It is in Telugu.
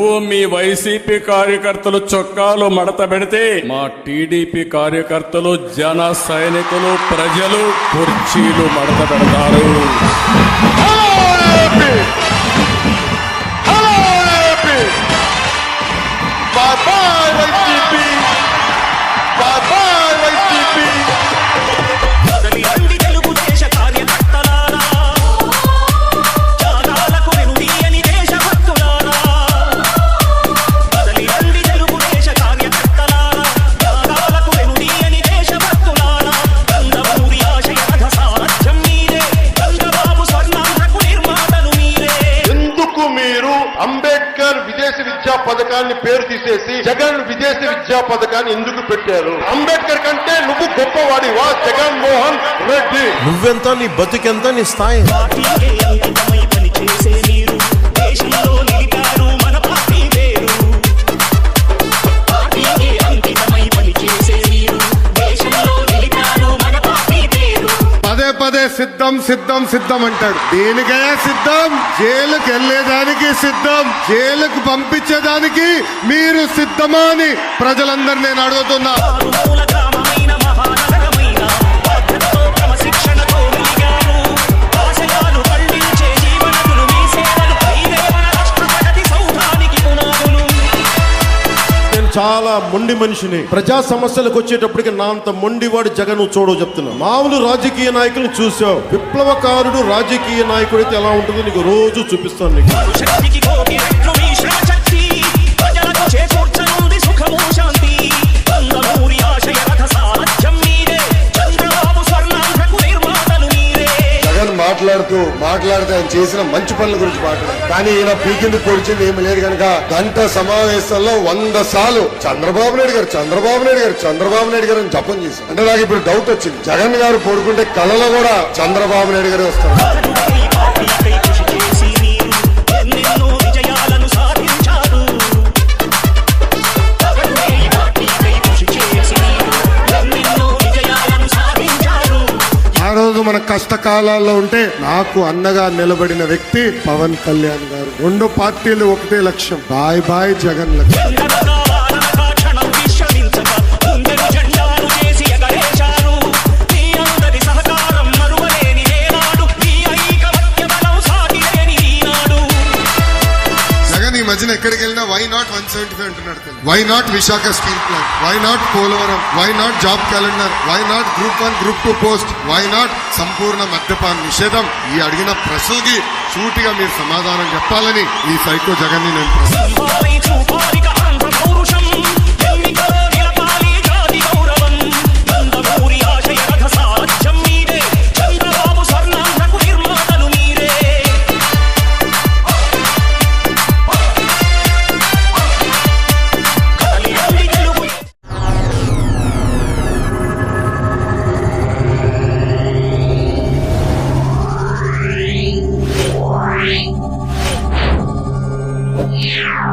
నువ్వు మీ వైసీపీ కార్యకర్తలు చొక్కాలు మడత పెడితే మా టీడీపీ కార్యకర్తలు జన సైనికులు ప్రజలు కుర్చీలు మడత పెడతారు. పథకాన్ని పేరు తీసేసి జగన్ విదేశ విద్యా పథకాన్ని ఎందుకు పెట్టారు? అంబేద్కర్ కంటే నువ్వు గొప్పవాడివా. జగన్ మోహన్ రెడ్డి. నువ్వెంత నీ బతుకెంత నీ స్థాయి? పదే సిద్ధం సిద్ధం సిద్ధం అంటాడు. దేనికయ్యా సిద్ధం. జైలుకి వెళ్ళేదానికి సిద్ధం. జైలుకు పంపించేదానికి మీరు సిద్ధమా అని ప్రజలందరూ నేను అడుగుతున్నా. చాలా మొండి మనిషిని. ప్రజా సమస్యలకు వచ్చేటప్పటికి నా అంత మొండివాడు జగన్ చూడవు చెప్తున్నా మామూలు రాజకీయ నాయకులను చూసావు. విప్లవకారుడు రాజకీయ నాయకుడు అయితే ఎలా ఉంటుందో నీకు రోజు చూపిస్తాను నీకు. మాట్లాడుతూ మాట్లాడితే ఆయన చేసిన మంచి పనుల గురించి మాట్లాడారు కానీ ఈయన పీకింది పొడిచింది ఏమి లేదు కనుక గంట సమావేశంలో వంద సార్లు చంద్రబాబు నాయుడు గారు చంద్రబాబు నాయుడు గారు చంద్రబాబు నాయుడు గారు అని జపం చేశారు. అంటే నాకు ఇప్పుడు డౌట్ వచ్చింది. జగన్ గారు పడుకుంటే కళలో కూడా చంద్రబాబు నాయుడు గారు వస్తారు. ఆ మన కష్టకాలాల్లో ఉంటే నాకు అన్నగా నిలబడిన వ్యక్తి పవన్ కళ్యాణ్ గారు. రెండు పార్టీలు ఒకటే లక్ష్యం. బాయ్ బాయ్ జగన్ లక్ష్యం. రోజున ఎక్కడికి వెళ్ళినా why not one seventy five అంటున్నాడు why not Visakha steel plant why not Polavaram why not job calendar why not group one group two post why not సంపూర్ణ మద్యపాన నిషేధం? ఈ అడిగిన ప్రశ్నలకి సూటిగా మీరు సమాధానం చెప్పాలని ఈ సైకో జగన్ నేను Yeah.